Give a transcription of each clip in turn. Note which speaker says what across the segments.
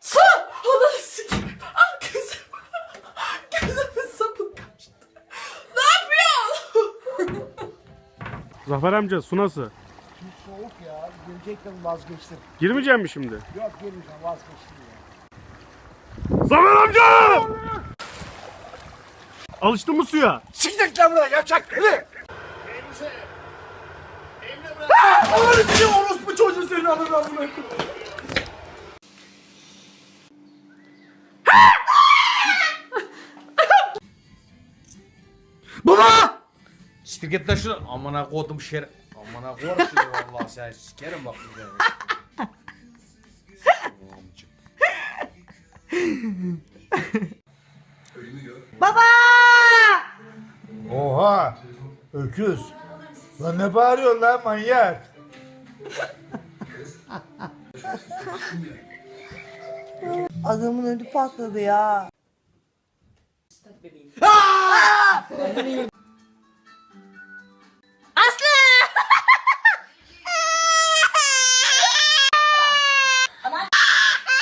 Speaker 1: Su! Ananı sikeyim. Ah gözüm. Gözümün sapı kaçtı. Ne yapıyorsun?
Speaker 2: Zafer amca su nasıl?
Speaker 3: Soğuk ya. Gelecektim vazgeçtim.
Speaker 2: Girmeyeceğim mi şimdi?
Speaker 3: Yok gelmeyeceğim vazgeçtim ya.
Speaker 2: Zafer amca! Alıştın mı suya?
Speaker 3: Siktir lan buraya yapacak beni. Allah'ını seviyorum orospu çocuğu senin ananı amına Baba!
Speaker 4: Siktir git lan. Amına kodum şer. Amına koyarım seni vallahi sen sikerim bak daha.
Speaker 3: Oha! Öküz. Lan ne bağırıyorsun lan manyak?
Speaker 5: Adamın ödü patladı ya.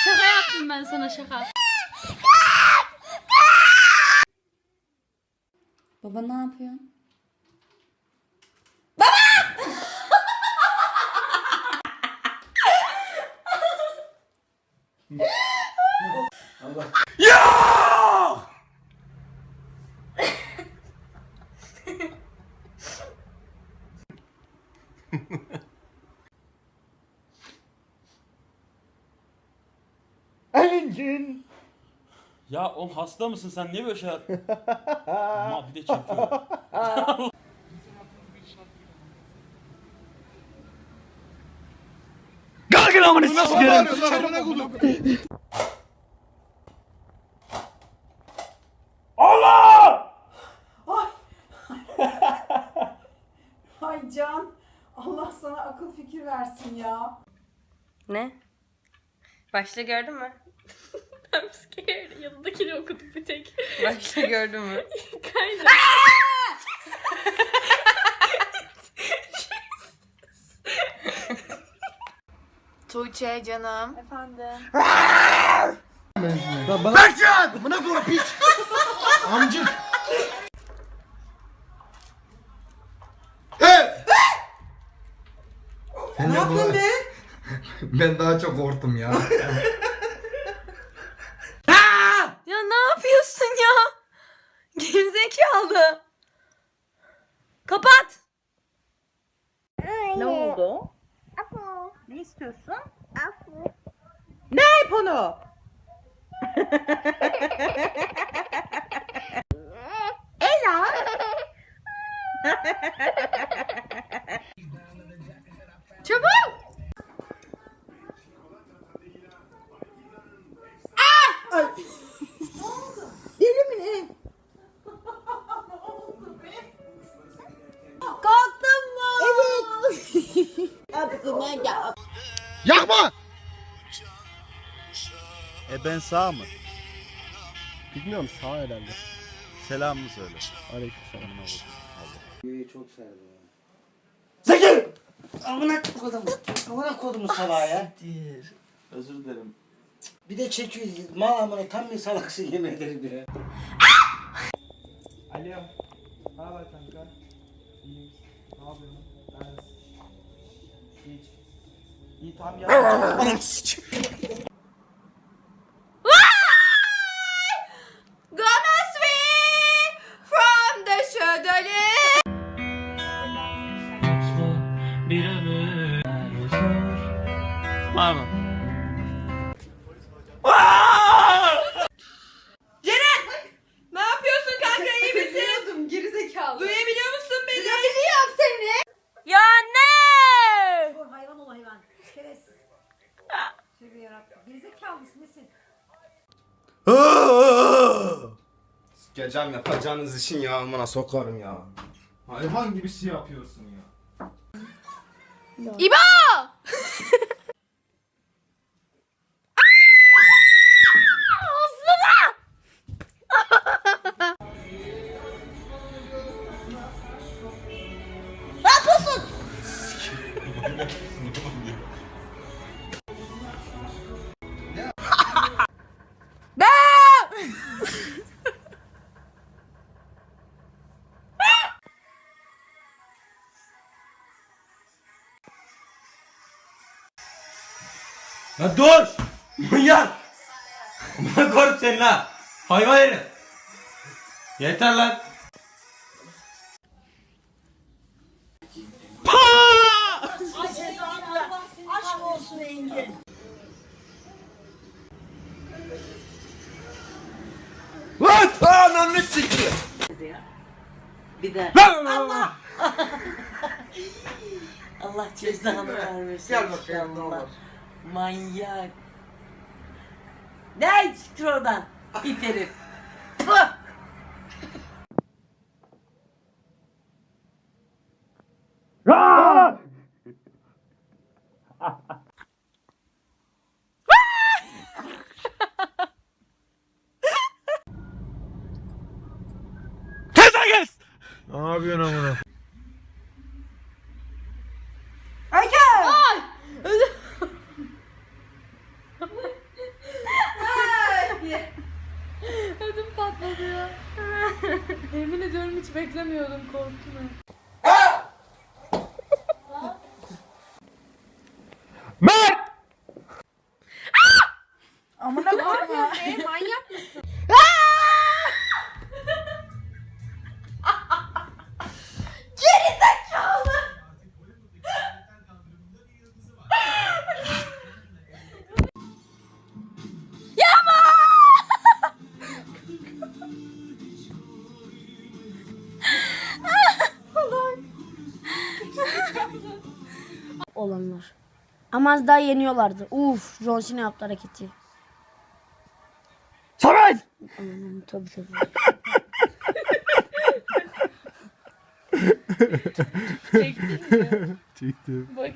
Speaker 6: Şaka yaptım ben sana şaka. Baba ne yapıyorsun?
Speaker 3: Engin.
Speaker 7: Ya oğlum hasta mısın sen niye böyle şeyler? Ma bir de çekiyor.
Speaker 2: Kalkın amına sikerim.
Speaker 1: Ay Can. Allah sana akıl fikir versin ya.
Speaker 8: Ne? Başta gördün mü?
Speaker 6: Ben psikiyatri yanındakini okudum bir tek.
Speaker 8: Başta gördün mü?
Speaker 6: Kaydı.
Speaker 8: Tuğçe canım.
Speaker 6: Efendim.
Speaker 3: Berkcan! Buna koy piç. Amcık.
Speaker 5: Ne yaptın be?
Speaker 4: Ben daha çok korktum ya.
Speaker 8: Ya ne yapıyorsun ya? Gerizekalı. Kapat.
Speaker 5: Ne oldu? Ne istiyorsun? Ne iponu? Ela.
Speaker 3: Yakma!
Speaker 9: E ben sağ mı? Bilmiyorum sağ herhalde. Selamını söyle. Aleykümselam.
Speaker 3: Zeki! Amına kodum. Amına kodumu salağa ya.
Speaker 9: Özür dilerim.
Speaker 3: Bir de çekiyor. Mal amına tam bir salaksın yemin ederim ya.
Speaker 7: Alo. Ne haber kanka? İyiyim. Ne yapıyorsun? Ben. İyi tamam ya.
Speaker 4: Sikeceğim yapacağınız işin ya amına sokarım ya. Hayvan gibi şey yapıyorsun ya.
Speaker 8: İbo!
Speaker 10: Lan dur! Manyak! Amına koyayım seni ha! Hayvan herif! Yeter lan!
Speaker 11: Aşk olsun Engin.
Speaker 10: Lan! Ananı sikeyim!
Speaker 7: Bir de
Speaker 10: Allah!
Speaker 7: Allah cezanı vermesin.
Speaker 10: Gel bakayım ne
Speaker 7: inşallah.
Speaker 10: olur.
Speaker 7: Manyak. Ne çıktır oradan? İt herif.
Speaker 12: Kes!
Speaker 9: Ne yapıyorsun amına?
Speaker 1: Ödüm patladı ya. Yemin ediyorum hiç beklemiyordum korktum.
Speaker 6: Olanlar. Ama az daha yeniyorlardı. Uf, John Cena yaptı hareketi.
Speaker 12: Samet!
Speaker 6: Aman tabii tabii.
Speaker 9: Çektim.
Speaker 1: Bak.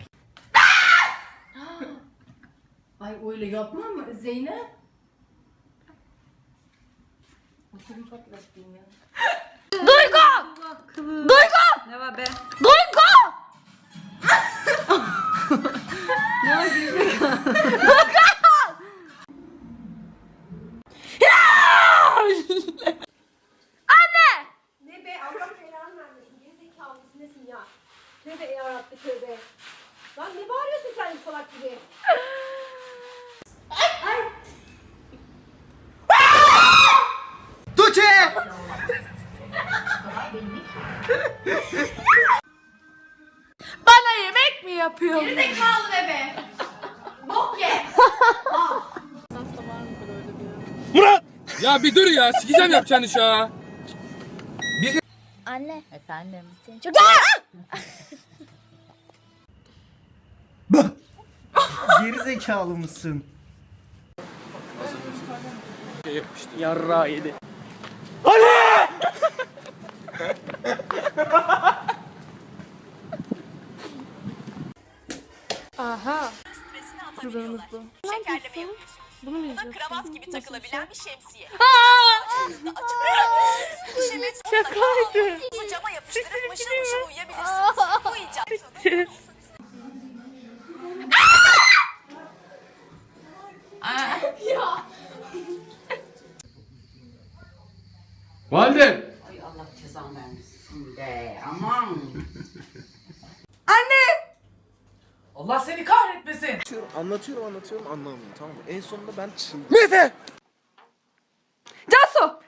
Speaker 13: Ay öyle yapma mı Zeynep?
Speaker 6: Duygu! Duygu!
Speaker 11: Ne var be?
Speaker 6: Duygu!
Speaker 11: Ne be Allah belanı vermesin. Gerizekalı mısın nesin ya? Tövbe yarabbim tövbe. Lan ne bağırıyorsun sen salak gibi?
Speaker 10: Tuğçe!
Speaker 1: Yapıyorsun?
Speaker 6: Gerizekalı bebe. Bok ye.
Speaker 12: Murat!
Speaker 14: Ya bir dur ya sikeceğim yapacağın iş ya.
Speaker 6: Anne.
Speaker 1: Efendim.
Speaker 6: Seni çok
Speaker 10: Geri zekalı mısın?
Speaker 15: Yarra yedi.
Speaker 1: Şuranız bu. Bunu mu izliyorsun?
Speaker 6: kravat gibi takılabilen bir şemsiye.
Speaker 1: Şakaydı.
Speaker 6: Cama yapıştırıp mışıl mışıl uyuyabilirsiniz. Bu icat.
Speaker 14: Valide.
Speaker 7: Ay Allah cezanı vermesin be. Aman.
Speaker 15: Allah seni kahretmesin.
Speaker 16: Anlatıyorum anlatıyorum anlamıyor tamam mı? En sonunda ben çıldırdım.
Speaker 12: Mete!
Speaker 1: Cansu.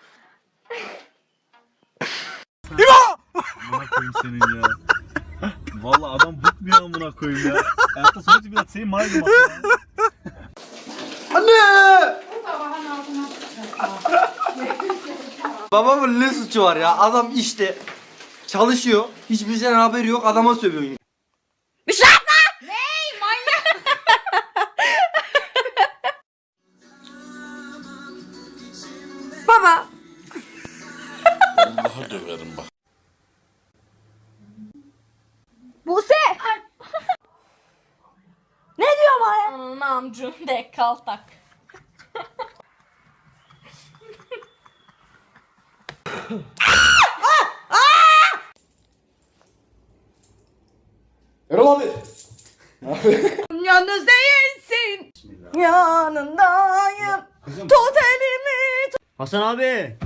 Speaker 9: Amına koyayım senin ya. Vallahi adam bıkmıyor amına koyayım ya. Hayatta sonuç biraz senin malum ya.
Speaker 10: Anne! Babamın ne suçu var ya? Adam işte çalışıyor. Hiçbir şeyden haberi yok. Adama sövüyor.
Speaker 1: Kaltak.
Speaker 16: Erol abi.
Speaker 17: Yalnız değilsin. Yanındayım. Tut elimi.
Speaker 5: Hasan abi.